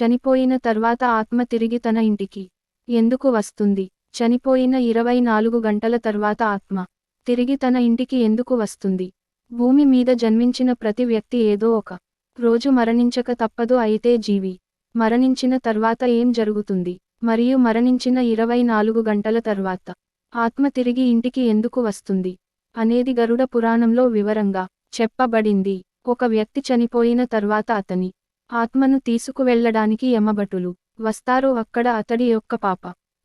చనిపోయిన తర్వాత ఆత్మ తిరిగి తన ఇంటికి ఎందుకు వస్తుంది? చనిపోయిన ఇరవై నాలుగు గంటల తర్వాత ఆత్మ తిరిగి తన ఇంటికి ఎందుకు వస్తుంది? భూమి మీద జన్మించిన ప్రతి వ్యక్తి ఏదో ఒక రోజు మరణించక తప్పదు అయితే జీవి మరణించిన తర్వాత ఏం జరుగుతుంది? మరియు మరణించిన ఇరవై నాలుగు గంటల తర్వాత ఆత్మ తిరిగి ఇంటికి ఎందుకు వస్తుంది? అనేది గరుడ పురాణంలో వివరంగా చెప్పబడింది. ఒక వ్యక్తి చనిపోయిన తర్వాత అతని ఆత్మను తీసుకువెళ్ళడానికి యమభటులు. వస్తారు అక్కడ అతడి యొక్క పాప.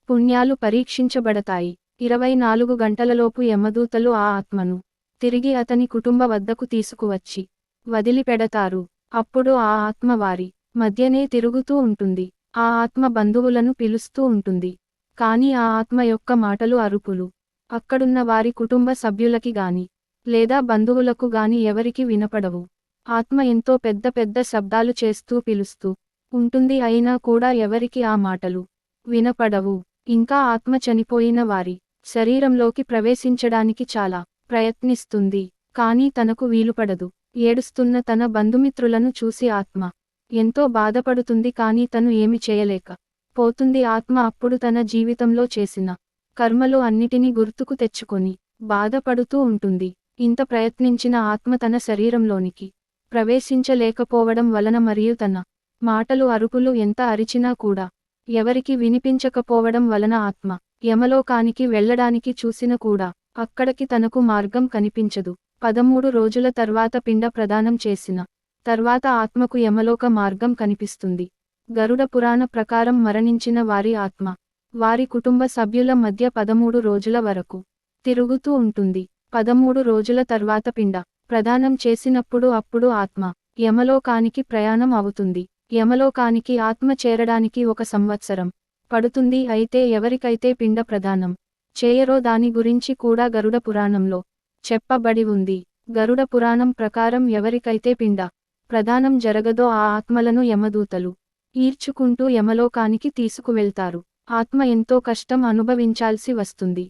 పుణ్యాలు పరీక్షించబడతాయి. ఇరవై నాలుగు గంటలలోపు యమదూతలు ఆ ఆత్మను తిరిగి అతని కుటుంబ వద్దకు తీసుకువచ్చి వదిలిపెడతారు. అప్పుడు ఆ ఆత్మ వారి మధ్యనే తిరుగుతూ ఉంటుంది. ఆ ఆత్మ బంధువులను పిలుస్తూ ఉంటుంది. కాని ఆ ఆత్మ యొక్క మాటలు అరుపులు. అక్కడున్న వారి కుటుంబ సభ్యులకి గాని లేదా బంధువులకు గాని ఎవరికి వినపడవు. ఆత్మ ఎంతో పెద్ద పెద్ద శబ్దాలు చేస్తూ పిలుస్తూ ఉంటుంది అయినా కూడా ఎవరికి ఆ మాటలు వినపడవు. ఇంకా ఆత్మ చనిపోయిన వారి శరీరంలోకి ప్రవేశించడానికి చాలా ప్రయత్నిస్తుంది కానీ తనకు వీలుపడదు. ఏడుస్తున్న తన బంధుమిత్రులను చూసి ఆత్మ ఎంతో బాధపడుతుంది కానీ తను ఏమి చేయలేక పోతుంది. ఆత్మ అప్పుడు తన జీవితంలో చేసిన కర్మలు అన్నిటినీ గుర్తుకు తెచ్చుకొని బాధపడుతూ ఉంటుంది. ఇంత ప్రయత్నించిన ఆత్మ తన శరీరంలోనికి ప్రవేశించలేకపోవడం వలన మరియు తన మాటలు అరుపులు ఎంత అరిచినా కూడా ఎవరికి వినిపించకపోవడం వలన ఆత్మ యమలోకానికి వెళ్ళడానికి చూసిన కూడా అక్కడికి తనకు మార్గం కనిపించదు. పదమూడు రోజుల తర్వాత పిండ ప్రదానం చేసిన తర్వాత ఆత్మకు యమలోక మార్గం కనిపిస్తుంది. గరుడ పురాణ ప్రకారం మరణించిన వారి ఆత్మ వారి కుటుంబ సభ్యుల మధ్య పదమూడు రోజుల వరకు తిరుగుతూ ఉంటుంది. పదమూడు రోజుల తర్వాత పిండ ప్రదానం చేసినప్పుడు అప్పుడు ఆత్మ యమలోకానికి ప్రయాణం అవుతుంది. యమలోకానికి ఆత్మ చేరడానికి ఒక సంవత్సరం పడుతుంది. అయితే ఎవరికైతే పిండ ప్రదానం చేయరో దాని గురించి కూడా గరుడ పురాణంలో చెప్పబడి ఉంది. గరుడ పురాణం ప్రకారం ఎవరికైతే పిండ ప్రదానం జరగదో ఆ ఆత్మలను యమదూతలు ఈర్చుకుంటూ యమలోకానికి తీసుకువెళ్తారు. ఆత్మ ఎంతో కష్టం అనుభవించాల్సి వస్తుంది.